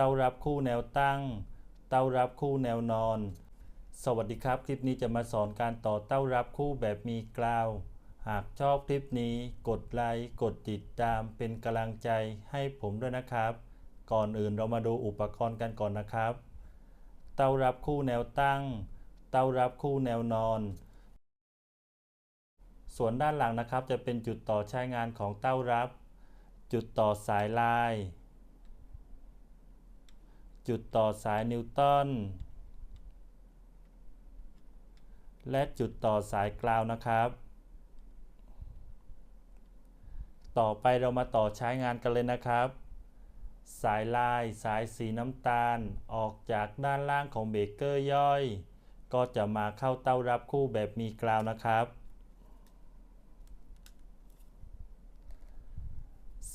ต้ารับคู่แนวตั้ง เต้ารับคู่แนวนอน สวัสดีครับ คลิปนี้จะมาสอนการต่อเต้ารับคู่แบบมีกลาว หากชอบคลิปนี้ กดไลค์ กดติดตามเป็นกำลังใจให้ผมด้วยนะครับ ก่อนอื่นเรามาดูอุปกรณ์กันก่อนนะครับ เต้ารับคู่แนวตั้ง เต้ารับคู่แนวนอน ส่วนด้านหลังนะครับจะเป็นจุดต่อใช้งานของเต้ารับ จุดต่อสายลาย จุดต่อสายนิวตันและจุดต่อสายกราวนะครับ ต่อไปเรามาต่อใช้งานกันเลยนะครับ สายลายสายสีน้ำตาลออกจากด้านล่างของเบเกอร์ย่อย ก็จะมาเข้าเต้ารับคู่แบบมีกราวนะครับ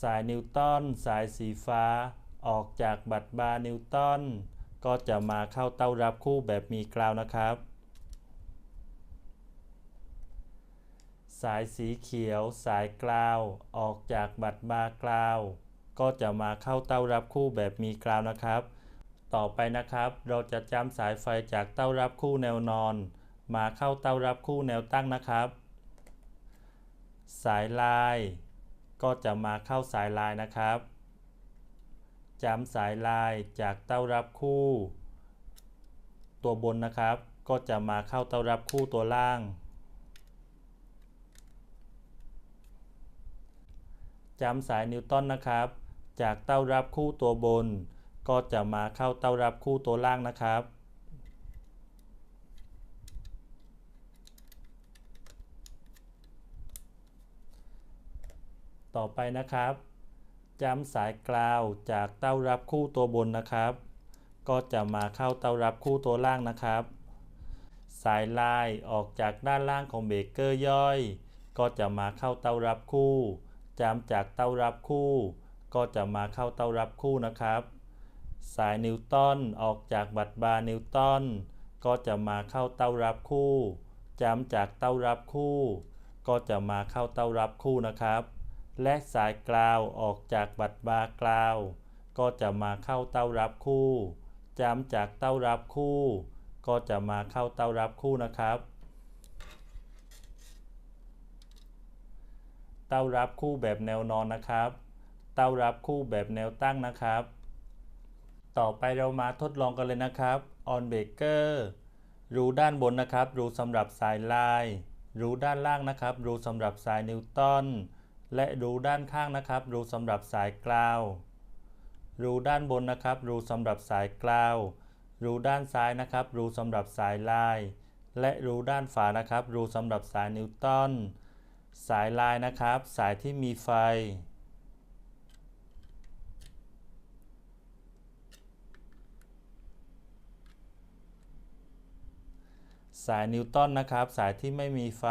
สายนิวตันสายสีฟ้า ออกจากบัตรบาร์นิวตันก็จะมาเข้าเต้ารับคู่แบบมีกราวนะครับ สายสีเขียวสายกราวออกจากบัตรบาร์กราวก็จะมาเข้าเต้ารับคู่แบบมีกราวนะครับ ต่อไปนะครับ เราจะจำสายไฟจากเต้ารับคู่แนวนอน มาเข้าเต้ารับคู่แนวตั้งนะครับ สายลาย ก็จะมาเข้าสายลายนะครับ จำสายลายจากเต้ารับคู่ ตัวบนนะครับ ก็จะมาเข้าเต้ารับคู่ตัวล่าง จำสายนิวตันนะครับ จากเต้ารับคู่ตัวบน ก็จะมาเข้าเต้ารับคู่ตัวล่างนะครับต่อไปนะครับ จำสายกราวจากเต้ารับคู่ตัวบนนะครับ ก็จะมาเข้าเต้ารับคู่ตัวล่างนะครับ สายลายออกจากด้านล่างของเบรกเกอร์ย่อย ก็จะมาเข้าเต้ารับคู่จำจากเต้ารับคู่ ก็จะมาเข้าเต้ารับคู่นะครับ สายนิวตันออกจากบัตรบาร์นิวตันก็จะมาเข้าเต้ารับคู่จำจากเต้ารับคู่ ก็จะมาเข้าเต้ารับคู่นะครับ และสายกราวออกจากบัตรบากราว ก็จะมาเข้าเต้ารับคู่จำจากเต้ารับคู่ ก็จะมาเข้าเต้ารับคู่นะครับ เต้ารับคู่แบบแนวนอนนะครับ เต้ารับคู่แบบแนวตั้งนะครับ ต่อไปเรามาทดลองกันเลยนะครับออนเบรกเกอร์รูด้านบนนะครับ รูสำหรับสายลาย รูด้านล่างนะครับ รูสำหรับสายนิวตัน และรูด้านข้างนะครับ รูสำหรับสายกราว รูด้านบนนะครับ รูสำหรับสายกราว รูด้านซ้ายนะครับ รูสำหรับสายลาย และรูด้านฝานะครับ รูสำหรับสายนิวตัน สายลายนะครับ สายที่มีไฟ สายนิวตันนะครับ สายที่ไม่มีไฟ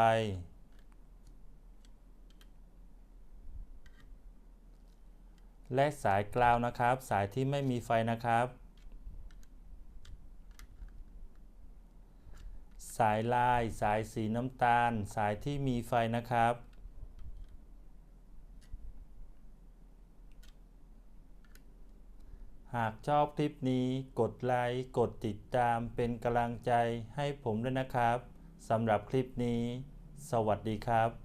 และสายกราวนะครับ สายที่ไม่มีไฟนะครับ สายลาย สายสีน้ำตาล สายที่มีไฟนะครับหากชอบคลิปนี้กดไลค์กดติดตามเป็นกำลังใจให้ผมด้วยนะครับสำหรับคลิปนี้ สวัสดีครับ